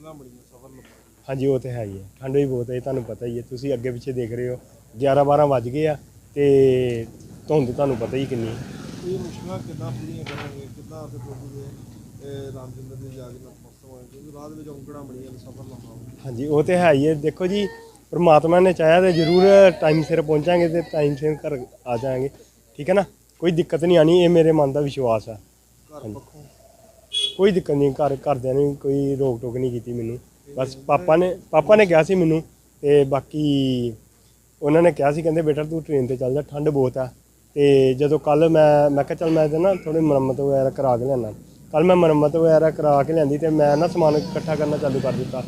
ਮੁਸ਼ਕਲਾਂ ਬੜੀਆਂ ਸਫਰ ਲੰਬਾ ਹਾਂਜੀ ਉਹ ਤੇ ਹੈ ਹੀ ਹੈ। ਠੰਡ ਵੀ ਬਹੁਤ ਹੈ ਇਹ ਤੁਹਾਨੂੰ ਪਤਾ ਹੀ ਹੈ। ਤੁਸੀਂ ਅੱਗੇ ਪਿੱਛੇ ਦੇਖ ਰਹੇ ਹੋ 11 12 ਵੱਜ ਗਏ ਆ ਤੇ ਧੁੰਦ ਤੁਹਾਨੂੰ ਪਤਾ ਹੀ ਕਿੰਨੀ ਹੈ। ਇਹ ਮੁਸ਼ਕਲਾਂ ਕਿੱਦਾਂ ਪੂਰੀਆਂ ਕਰਾਂਗੇ ਕਿੱਦਾਂ ਤੇ ਪਹੁੰਚੂਗੇ ਇਹ ਰਾਮਚੰਦਰ ਦੀ ਜਾ ਕੇ ਨਤਮਸਤਕ ਹੋਏ ਕਿਉਂਕਿ ਰਾਹ ਦੇ ਵਿੱਚ ਔਂਕੜਾਂ ਬੜੀਆਂ ਨੇ ਸਫਰ ਲੰਬਾ ਹੋਊ। ਹਾਂਜੀ ਉਹ ਤੇ ਹੈ ਹੀ ਹੈ। ਦੇਖੋ ਜੀ ਪ੍ਰਮਾਤਮਾ ਨੇ ਚਾਹਿਆ ਤੇ ਜ਼ਰੂਰ ਟਾਈਮ ਸਿਰ ਪਹੁੰਚਾਂਗੇ ਤੇ ਟਾਈਮ ਸਿਰ ਘਰ ਆ ਜਾਾਂਗੇ ਠੀਕ ਹੈ ਨਾ? ਕੋਈ ਦਿੱਕਤ ਨਹੀਂ ਆਣੀ ਇਹ ਮੇਰੇ ਮਨ ਦਾ ਵਿਸ਼ਵਾਸ ਘਰ ਪੱਖੋਂ। ਕੋਈ ਦਿੱਕਤ ਨਹੀਂ, ਘਰ, ਘਰਦਿਆਂ ਨੇ ਕੋਈ ਰੋਕ ਟੋਕ ਨਹੀਂ ਕੀਤੀ ਮੈਨੂੰ। ਬਸ ਪਾਪਾ ਨੇ ਪਾਪਾ ਨੇ ਕਿਹਾ ਸੀ ਮੈਨੂੰ, ਤੇ ਬਾਕੀ ਉਹਨਾਂ ਨੇ ਕਿਹਾ ਸੀ, ਕਹਿੰਦੇ ਬੇਟਾ ਤੂੰ ਟ੍ਰੇਨ ਤੇ ਚੱਲ ਜਾ, ਠੰਡ ਬਹੁਤ ਆ। ਤੇ ਜਦੋਂ ਕੱਲ ਮੈਂ ਮੈਂ ਕਿਹਾ ਚੱਲ ਮੈਂ ਤੇ ਨਾ ਥੋੜੀ ਮੁਰੰਮਤ ਵਗੈਰਾ ਕਰਾ ਕੇ ਲਿਆਣਾ ਕੱਲ ਮੈਂ ਮੁਰੰਮਤ ਵਗੈਰਾ ਕਰਾ ਕੇ ਲਿਆਂਦੀ ਤੇ ਮੈਂ ਨਾ ਸਮਾਨ ਇਕੱਠਾ ਕਰਨਾ ਚਾਲੂ ਕਰ ਦਿੱਤਾ।